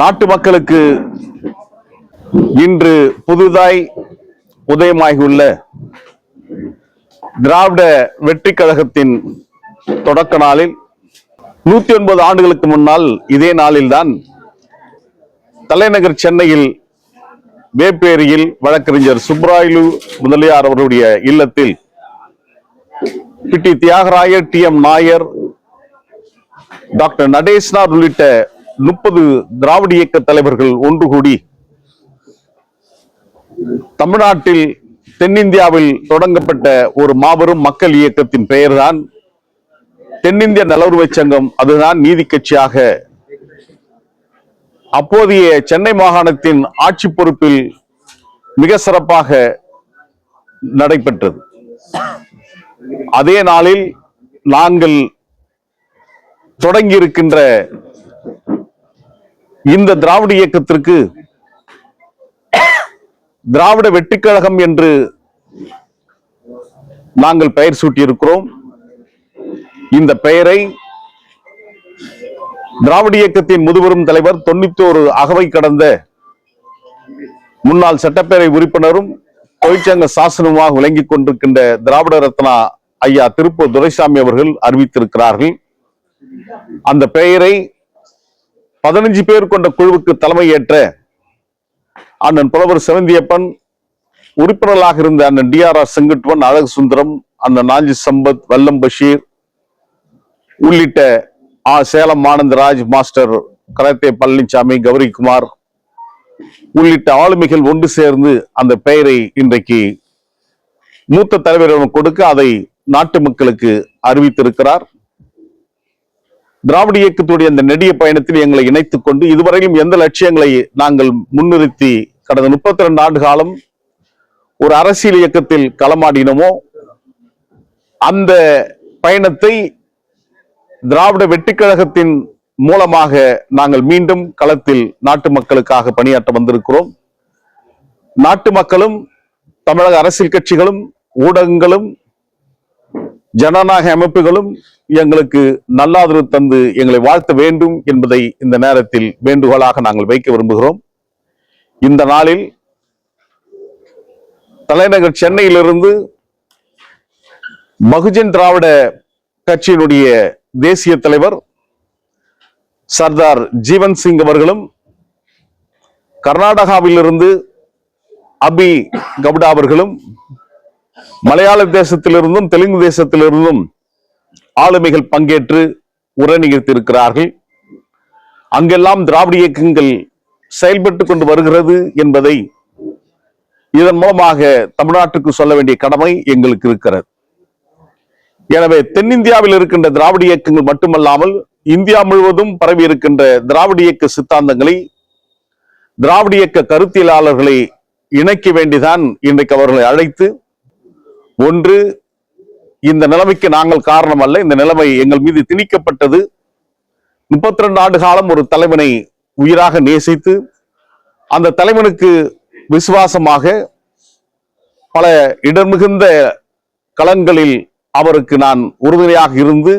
நாட்டு மக்களுக்கு இன்று புதுதாய் உதயமாகியுள்ள திராவிட வெற்றி கழகத்தின் தொடக்க நாளில் நூத்தி ஒன்பது ஆண்டுகளுக்கு முன்னால் இதே நாளில்தான் தலைநகர் சென்னையில் வேப்பேரியில் வழக்கறிஞர் சுப்ராயலு முதலியார் அவருடைய இல்லத்தில் Pitti Thyagarayar T M Nair doctor Natesanar உள்ளிட்ட முப்பது திராவிட இயக்க தலைவர்கள் ஒன்று கூடி தமிழ்நாட்டில் தென்னிந்தியாவில் தொடங்கப்பட்ட ஒரு மாபெரும் மக்கள் இயக்கத்தின் பெயர்தான் தென்னிந்திய நலவுரிமை சங்கம். அதுதான் நீதி கட்சியாக. அப்போதைய சென்னை மாகாணத்தின் ஆட்சி பொறுப்பில் மிக சிறப்பாக நடைபெற்றது. அதே நாளில் நாங்கள் தொடங்கி இருக்கின்ற இந்த திராவிட இயக்கத்திற்கு திராவிட வெற்றிக்கழகம் என்று நாங்கள் பெயர் சூட்டியிருக்கிறோம். இந்த பெயரை திராவிட இயக்கத்தின் முதுபெரும் தலைவர் தொண்ணூத்தி ஒரு அகவை கடந்த முன்னாள் சட்டப்பேரவை உறுப்பினரும் தொழிற்சங்க சாசனமாக விளங்கிக் கொண்டிருக்கின்ற திராவிட ரத்னா ஐயா திருப்பூர் துரைசாமி அவர்கள் அறிவித்திருக்கிறார்கள். அந்த பெயரை பதினஞ்சு பேர் கொண்ட குழுவுக்கு தலைமை ஏற்ற அண்ணன் புலவர் செவந்தியப்பன் உறுப்பினர்களாக இருந்த அண்ணன் டி ஆர் ஆர் செங்குட்டுவன் அழகு சுந்தரம் அண்ணன் நாஞ்சி சம்பத் வல்லம் பஷீர் உள்ளிட்ட ஆ சேலம் ஆனந்தராஜ் மாஸ்டர் கரத்தே பழனிசாமி கௌரிக்குமார் உள்ளிட்ட ஆளுமைகள் ஒன்று சேர்ந்து அந்த பெயரை இன்றைக்கு மூத்த தலைவரிடம் கொடுக்க அதை நாட்டு மக்களுக்கு அறிவித்திருக்கிறார். திராவிட இயக்கத்துடைய அந்த நெடிய பயணத்தில் எங்களை இணைத்துக் கொண்டு இதுவரையிலும் எந்த லட்சியங்களை நாங்கள் முன்னிறுத்தி கடந்த முப்பத்தி ரெண்டு ஆண்டு காலம் ஒரு அரசியல் இயக்கத்தில் களமாடினோமோ அந்த பயணத்தை திராவிட வெட்டிக்கழகத்தின் மூலமாக நாங்கள் மீண்டும் களத்தில் நாட்டு மக்களுக்காக பணியாற்ற வந்திருக்கிறோம். நாட்டு மக்களும் தமிழக அரசியல் கட்சிகளும் ஊடகங்களும் ஜனநாயக அமைப்புகளும் எங்களுக்கு நல்லாதரவு தந்து எங்களை வாழ்த்த வேண்டும் என்பதை இந்த நேரத்தில் வேண்டுகோளாக நாங்கள் வைக்க விரும்புகிறோம். இந்த நாளில் தலைநகர் சென்னையிலிருந்து பகுஜன் திராவிட கட்சியினுடைய தேசிய தலைவர் சர்தார் ஜீவன் சிங் அவர்களும் கர்நாடகாவிலிருந்து அபி கவுடா அவர்களும் மலையாள தேசத்திலிருந்தும் தெலுங்கு தேசத்திலிருந்தும் ஆளுமைகள் பங்கேற்று உரை நிகழ்த்தியிருக்கிறார்கள். அங்கெல்லாம் திராவிட இயக்கங்கள் செயல்பட்டு கொண்டு வருகிறது என்பதை இதன் மூலமாக தமிழ்நாட்டுக்கு சொல்ல வேண்டிய கடமை எங்களுக்கு இருக்கிறது. எனவே தென்னிந்தியாவில் இருக்கின்ற திராவிட இயக்கங்கள் மட்டுமல்லாமல் இந்தியா முழுவதும் பரவி இருக்கின்ற திராவிட இயக்க சித்தாந்தங்களை திராவிட இயக்க கருத்தியலாளர்களை இணைக்க வேண்டிதான் இன்றைக்கு அவர்களை அழைத்து ஒன்று இந்த நிலைமைக்கு நாங்கள் காரணம் அல்ல இந்த நிலைமை எங்கள் மீது திணிக்கப்பட்டது. முப்பத்தி ரெண்டு ஆண்டு காலம் ஒரு தலைவனை உயிராக நேசித்து அந்த தலைவனுக்கு விசுவாசமாக பல இடர்மிகுந்த களங்களில் அவருக்கு நான் உறுதுணையாக இருந்து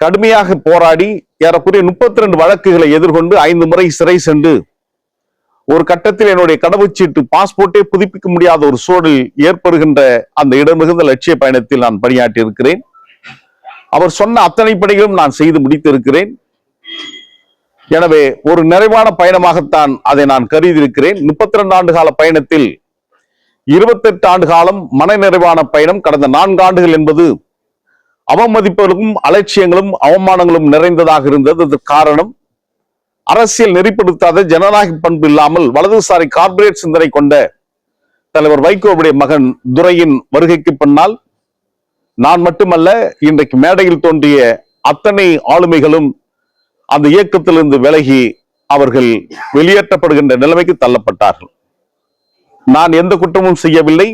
கடுமையாக போராடி ஏறக்குறைய முப்பத்தி ரெண்டு வழக்குகளை எதிர்கொண்டு ஐந்து முறை சிறை சென்று ஒரு கட்டத்தில் என்னுடைய கடவுச்சீட்டு பாஸ்போர்ட்டே புதுப்பிக்க முடியாத ஒரு சூழல் ஏற்படுகின்ற அந்த இடமிகுந்த லட்சிய பயணத்தில் நான் பணியாற்றி இருக்கிறேன் அவர் சொன்ன அத்தனை பணிகளும் நான் செய்து முடித்திருக்கிறேன். எனவே ஒரு நிறைவான பயணமாகத்தான் அதை நான் கருதி இருக்கிறேன் முப்பத்தி ரெண்டு ஆண்டு கால பயணத்தில் இருபத்தெட்டு ஆண்டு காலம் மன நிறைவான பயணம். கடந்த நான்கு ஆண்டுகள் என்பது அவமதிப்புகளும் அலட்சியங்களும் அவமானங்களும் நிறைந்ததாக இருந்தது. அதற்கு காரணம் அரசியல் நெறிப்படுத்தாத ஜனநாயக பண்பு இல்லாமல் வலதுசாரி கார்ப்பரேட் சிந்தனை கொண்ட தலைவர் வைகோவுடைய மகன் துரையின் வருகைக்கு பின்னால் நான் மட்டுமல்ல இன்றைக்கு மேடையில் தோன்றிய அத்தனை ஆளுமைகளும் அந்த இயக்கத்திலிருந்து விலகி அவர்கள் வெளியேற்றப்படுகின்ற நிலைமைக்கு தள்ளப்பட்டார்கள். நான் எந்த குற்றமும் செய்யவில்லை.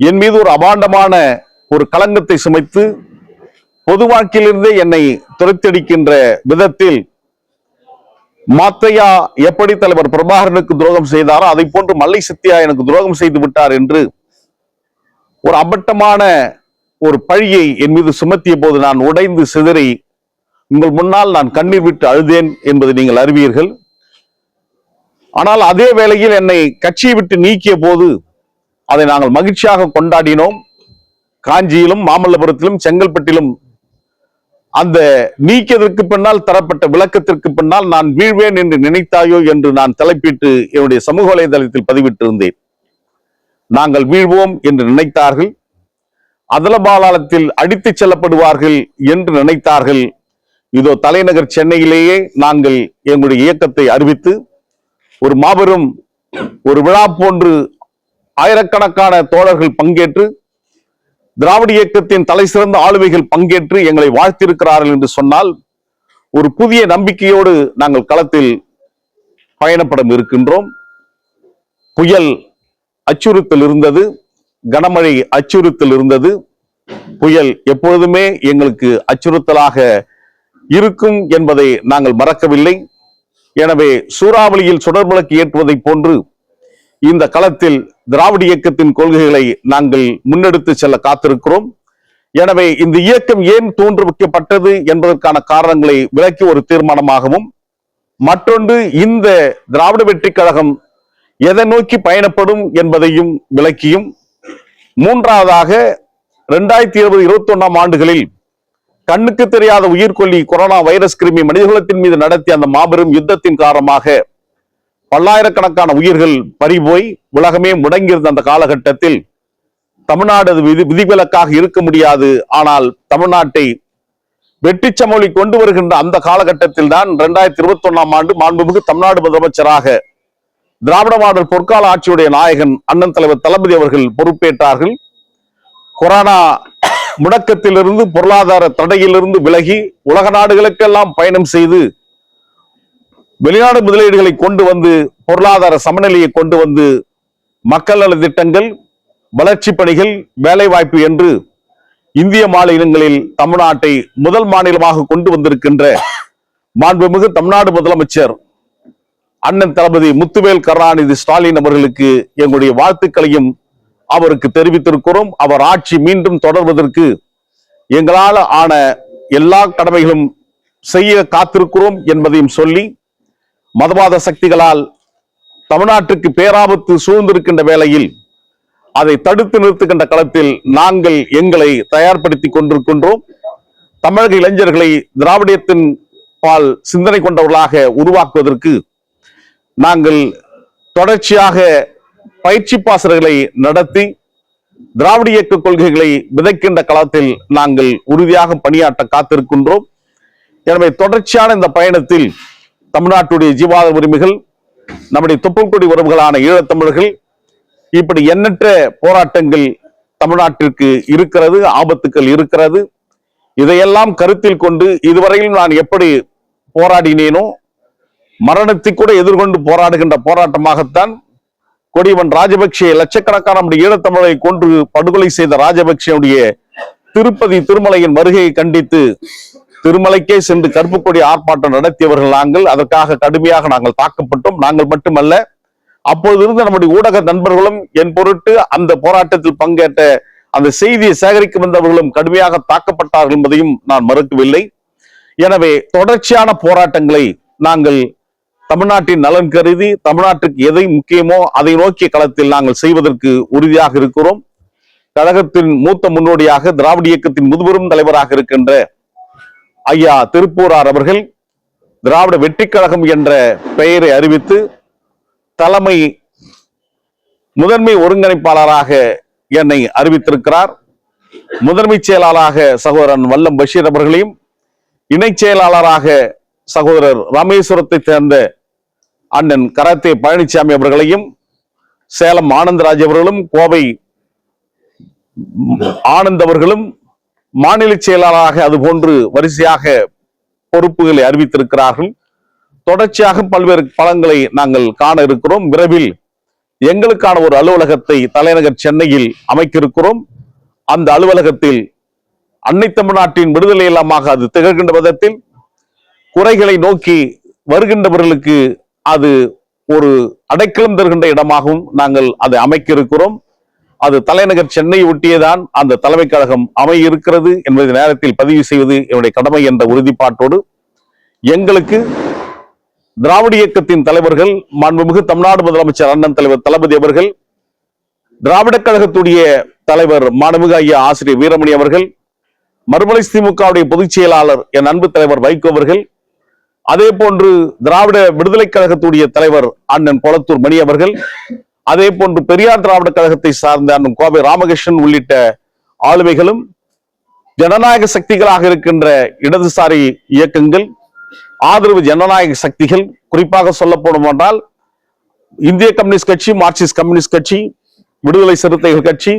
என் மீது ஒரு அபாண்டமான ஒரு களங்கத்தை சுமைத்து பொது வாழ்க்கையிலிருந்தே என்னை துரைத்தடிக்கின்ற விதத்தில் மாத்தையா எப்படி தலைவர் பிரபாகரனுக்கு துரோகம் செய்தாரோ அதை போன்று மல்லை சத்யா எனக்கு துரோகம் செய்து விட்டார் என்று ஒரு அபட்டமான ஒரு பழியை என் மீது சுமத்திய போது நான் உடைந்து சிதறி உங்கள் முன்னால் நான் கண்ணீர் விட்டு அழுதேன் என்பதை நீங்கள் அறிவீர்கள். ஆனால் அதே வேளையில் என்னை கட்சியை விட்டு நீக்கிய போது அதை நாங்கள் மகிழ்ச்சியாக கொண்டாடினோம். காஞ்சியிலும் மாமல்லபுரத்திலும் செங்கல்பட்டிலும் அந்த நீக்கியதற்கு பின்னால் தரப்பட்ட விளக்கத்திற்கு பின்னால் நான் வீழ்வேன் என்று நினைத்தாயோ என்று நான் தலைப்பிட்டு என்னுடைய சமூக வலைதளத்தில் பதிவிட்டிருந்தேன். நாங்கள் வீழ்வோம் என்று நினைத்தார்கள். அதலபாலாளத்தில் அடித்துச் செல்லப்படுவார்கள் என்று நினைத்தார்கள். இதோ தலைநகர் சென்னையிலேயே நாங்கள் எங்களுடைய இயக்கத்தை அறிவித்து ஒரு மாபெரும் ஒரு விழா போன்று ஆயிரக்கணக்கான தோழர்கள் பங்கேற்று திராவிட இயக்கத்தின் தலை சிறந்த ஆளுமைகள் பங்கேற்று எங்களை வாழ்த்திருக்கிறார்கள் என்று சொன்னால் ஒரு புதிய நம்பிக்கையோடு நாங்கள் களத்தில் பயணப்படம் இருக்கின்றோம். புயல் அச்சுறுத்தல் இருந்தது கனமழை அச்சுறுத்தல் இருந்தது. புயல் எப்பொழுதுமே எங்களுக்கு அச்சுறுத்தலாக இருக்கும் என்பதை நாங்கள் மறக்கவில்லை. எனவே சூறாவளியில் சுடர்விளக்கு ஏற்றுவதைப் போன்று இந்த களத்தில் திராவிட இயக்கத்தின் கொள்கைகளை நாங்கள் முன்னெடுத்து செல்ல காத்திருக்கிறோம். எனவே இந்த இயக்கம் ஏன் தோன்றுவிக்கப்பட்டது என்பதற்கான காரணங்களை விளக்கி ஒரு தீர்மானமாகவும் மற்றொன்று இந்த திராவிட வெற்றி கழகம் எதை நோக்கி பயணப்படும் என்பதையும் விளக்கியும் மூன்றாவதாக ரெண்டாயிரத்தி இருபது இருபத்தி ஒன்றாம் ஆண்டுகளில் கண்ணுக்கு தெரியாத உயிர்கொல்லி கொரோனா வைரஸ் கிருமி மனிதகுலத்தின் மீது நடத்திய அந்த மாபெரும் யுத்தத்தின் காரணமாக பல்லாயிரக்கணக்கான உயிர்கள் பறிபோய் உலகமே முடங்கியிருந்த அந்த காலகட்டத்தில் தமிழ்நாடு அது விதி விதிவிலக்காக இருக்க முடியாது. ஆனால் தமிழ்நாட்டை வெற்றி சமொழி கொண்டு வருகின்ற அந்த காலகட்டத்தில் தான் இரண்டாயிரத்தி இருபத்தி ஒன்னாம் ஆண்டு மாண்புமிகு தமிழ்நாடு முதலமைச்சராக திராவிட மாடல் பொற்கால ஆட்சியுடைய நாயகன் அண்ணன் தலைவர் தளபதி அவர்கள் பொறுப்பேற்றார்கள். கொரோனா முடக்கத்திலிருந்து பொருளாதார தடையிலிருந்து விலகி உலக நாடுகளுக்கெல்லாம் பயணம் செய்து வெளிநாடு முதலீடுகளை கொண்டு வந்து பொருளாதார சமநிலையை கொண்டு வந்து மக்கள் நல திட்டங்கள் வளர்ச்சி பணிகள் வேலைவாய்ப்பு என்று இந்திய மாநிலங்களில் தமிழ்நாட்டை முதல் மாநிலமாக கொண்டு வந்திருக்கின்ற மாண்புமிகு தமிழ்நாடு முதலமைச்சர் அண்ணன் தளபதி முத்துவேல் கருணாநிதி ஸ்டாலின் அவர்களுக்கு எங்களுடைய வாழ்த்துக்களையும் அவருக்கு தெரிவித்திருக்கிறோம். அவர் ஆட்சி மீண்டும் தொடர்வதற்கு எங்களால் ஆன எல்லா கடமைகளும் செய்ய காத்திருக்கிறோம் என்பதையும் சொல்லி மதவாத சக்திகளால் தமிழ்நாட்டுக்கு பேராபத்து சூழ்ந்திருக்கின்ற வேளையில் அதை தடுத்து நிறுத்துகின்ற களத்தில் நாங்கள் எங்களை தயார்படுத்திக் கொண்டிருக்கின்றோம். தமிழக இளைஞர்களை திராவிடத்தின் பால் சிந்தனை கொண்டவர்களாக உருவாக்குவதற்கு நாங்கள் தொடர்ச்சியாக பயிற்சி பாசர்களை நடத்தி திராவிட இயக்க கொள்கைகளை விதைக்கின்ற களத்தில் நாங்கள் உறுதியாக பணியாற்ற காத்திருக்கின்றோம். எனவே தொடர்ச்சியான இந்த பயணத்தில் தமிழ்நாட்டுடைய ஜீவாத உரிமைகள் நம்முடைய தொப்புள்கொடி உறவுகளான ஈழத்தமிழர்கள் இப்படி எண்ணற்ற போராட்டங்கள் தமிழ்நாட்டிற்கு இருக்கிறது ஆபத்துக்கள் இருக்கிறது. இதையெல்லாம் கருத்தில் கொண்டு இதுவரையில் நான் எப்படி போராடினேனோ மரணத்தை கூட எதிர்கொண்டு போராடுகின்ற போராட்டமாகத்தான் கொடிவன் ராஜபக்சே லட்சக்கணக்கான நம்முடைய ஈழத்தமிழரை கொன்று படுகொலை செய்த ராஜபக்சேவுடைய திருப்பதி திருமலையின் வருகையை கண்டித்து திருமலைக்கே சென்று கருப்பு கொடி ஆர்ப்பாட்டம் நடத்தியவர்கள் நாங்கள் அதற்காக கடுமையாக நாங்கள் தாக்கப்பட்டோம். நாங்கள் மட்டுமல்ல அப்போது இருந்த நம்முடைய ஊடக நண்பர்களும் என் பொருட்டு அந்த போராட்டத்தில் பங்கேற்ற அந்த செய்தியை சேகரிக்க வந்தவர்களும் கடுமையாக தாக்கப்பட்டார்கள் என்பதையும் நான் மறுக்கவில்லை. எனவே தொடர்ச்சியான போராட்டங்களை நாங்கள் தமிழ்நாட்டின் நலன் கருதி தமிழ்நாட்டுக்கு எதை முக்கியமோ அதை நோக்கிய களத்தில் நாங்கள் செய்வதற்கு உறுதியாக இருக்கிறோம். கழகத்தின் மூத்த முன்னோடியாக திராவிட இயக்கத்தின் முதுபெரும் தலைவராக இருக்கின்ற ஐயா திருப்பூரார் அவர்கள் திராவிட வெற்றி கழகம் என்ற பெயரை அறிவித்து தலைமை முதன்மை ஒருங்கிணைப்பாளராக என்னை அறிவித்திருக்கிறார். முதன்மை செயலாளராக சகோதரன் வல்லம் பஷீர் அவர்களையும் இணைச் செயலாளராக சகோதரர் ராமேஸ்வரத்தை சேர்ந்த அண்ணன் கராத்தே பழனிசாமி அவர்களையும் சேலம் ஆனந்தராஜ் அவர்களும் கோவை ஆனந்த் அவர்களும் மாநில செயலாளராக அதுபோன்று வரிசையாக பொறுப்புகளை அறிவித்திருக்கிறார்கள். தொடர்ச்சியாக பல்வேறு பலங்களை நாங்கள் காண இருக்கிறோம். விரைவில் எங்களுக்கான ஒரு அலுவலகத்தை தலைநகர் சென்னையில் அமைக்க இருக்கிறோம் அந்த அலுவலகத்தில் அன்னை தமிழ்நாட்டின் விடுதலை இல்லமாக அது திகழ்கின்ற விதத்தில் குறைகளை நோக்கி வருகின்றவர்களுக்கு அது ஒரு அடைக்கலம் தருகின்ற இடமாகவும் நாங்கள் அதை அமைக்க இருக்கிறோம் அது தலைநகர் சென்னை ஒட்டியேதான் அந்த தலைமை கழகம் அமைய இருக்கிறது என்பதை நேரத்தில் பதிவு செய்வது என்னுடைய கடமை என்ற உறுதிப்பாட்டோடு எங்களுக்கு திராவிட இயக்கத்தின் தலைவர்கள் மாண்புமிகு தமிழ்நாடு முதலமைச்சர் அண்ணன் தலைவர் தளபதி அவர்கள் திராவிட கழகத்துடைய தலைவர் மாண்புமிகு ஐயா ஆசிரியர் வீரமணி அவர்கள் மறுமலை திமுகவுடைய பொதுச் செயலாளர் என் அன்பு தலைவர் வைகோ அவர்கள் அதே போன்று திராவிட விடுதலை கழகத்துடைய தலைவர் அண்ணன் கொளத்தூர் மணி அவர்கள் அதே போன்று பெரியார் திராவிட கழகத்தை சார்ந்த அண்ணன் கோவை ராமகிருஷ்ணன் உள்ளிட்ட ஆளுமைகளும் ஜனநாயக சக்திகளாக இருக்கின்ற இடதுசாரி இயக்கங்கள் ஆதரவு ஜனநாயக சக்திகள் குறிப்பாக சொல்லப்படும் என்றால் இந்திய கம்யூனிஸ்ட் கட்சி மார்க்சிஸ்ட் கம்யூனிஸ்ட் கட்சி விடுதலை சிறுத்தைகள் கட்சி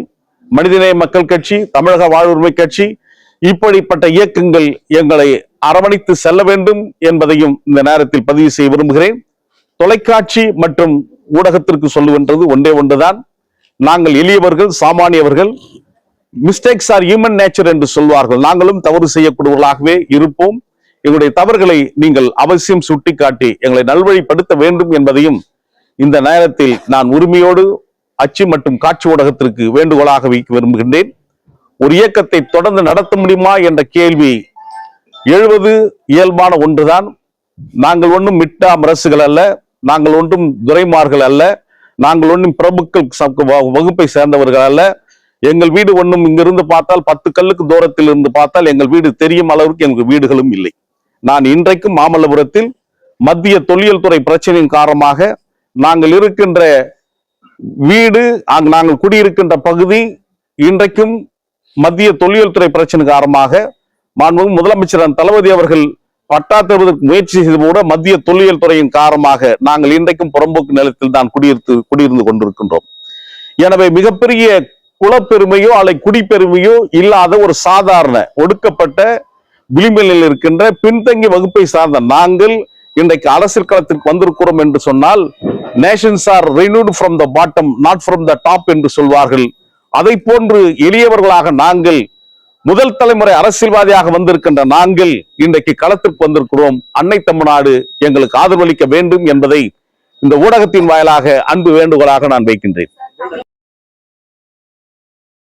மனிதநேய மக்கள் கட்சி தமிழக வாழ்வுரிமை கட்சி இப்படிப்பட்ட இயக்கங்கள் எங்களை அரவணைத்து செல்ல வேண்டும் என்பதையும் இந்த நேரத்தில் பதிவு செய்ய விரும்புகிறேன். தொலைக்காட்சி மற்றும் ஊடகத்திற்கு சொல்லுகின்றது ஒன்றே ஒன்றுதான். நாங்கள் எளியவர்கள் சாமானியவர்கள் மிஸ்டேக்ஸ் ஆர் ஹியூமன் நேச்சர் என்று சொல்வார்கள். நாங்களும் தவறு செய்யக்கூடியவர்களாகவே இருப்போம். எங்களுடைய தவறுகளை நீங்கள் அவசியம் சுட்டிக்காட்டி எங்களை நல்வழிப்படுத்த வேண்டும் என்பதையும் இந்த நேரத்தில் நான் உரிமையோடு அச்சு மற்றும் காட்சி ஊடகத்திற்கு வேண்டுகோளாக வைக்க விரும்புகின்றேன். ஒரு இயக்கத்தை தொடர்ந்து நடத்த முடியுமா என்ற கேள்வி எழுவது இயல்பான ஒன்றுதான். நாங்கள் ஒன்றும் மிட்டாம் அரசுகள் அல்ல. நாங்கள் ஒன்றும் துரைமார்கள் அல்ல. நாங்கள் ஒன்றும் பிரபுக்கள் வகுப்பை சேர்ந்தவர்கள் அல்ல. எங்கள் வீடு ஒன்றும் இங்கிருந்து பார்த்தால் பத்து கல்லுக்கு தூரத்தில் இருந்து பார்த்தால் எங்கள் வீடு தெரியும் அளவுக்கு எங்கள் வீடுகளும் இல்லை. நான் இன்றைக்கும் மாமல்லபுரத்தில் மத்திய தொல்லியல் துறை பிரச்சனையின் காரணமாக நாங்கள் இருக்கின்ற வீடு அங்கு நாங்கள் குடியிருக்கின்ற பகுதி இன்றைக்கும் மத்திய தொல்லியல் துறை பிரச்சனை காரணமாக மாண்பு முதலமைச்சர் தளபதி அவர்கள் பட்டா தருவதற்கு முயற்சி செய்து கூட மத்திய தொல்லியல் துறையின் காரணமாக நாங்கள் இன்றைக்கும் புறம்போக்கு நிலத்தில் தான் குடியிருந்து குடியிருந்து கொண்டிருக்கின்றோம். எனவே மிகப்பெரிய குலப்பெருமையோ அல்லை குடிப்பெருமையோ இல்லாத ஒரு சாதாரண ஒடுக்கப்பட்ட விளிம்பலில் இருக்கின்ற பின்தங்கிய வகுப்பை சார்ந்த நாங்கள் இன்றைக்கு அரசியல் களத்திற்கு வந்திருக்கிறோம் என்று சொன்னால் nations are renewed from the bottom not from the top என்று சொல்வார்கள். அதை போன்று எளியவர்களாக நாங்கள் முதல் தலைமுறை அரசியல்வாதியாக வந்திருக்கின்ற நாங்கள் இன்றைக்கு களத்திற்கு வந்திருக்கிறோம். அன்னை தமிழ்நாடு எங்களுக்கு ஆதரவளிக்க வேண்டும் என்பதை இந்த ஊடகத்தின் வாயிலாக அன்பு வேண்டுகோளாக நான் வைக்கின்றேன்.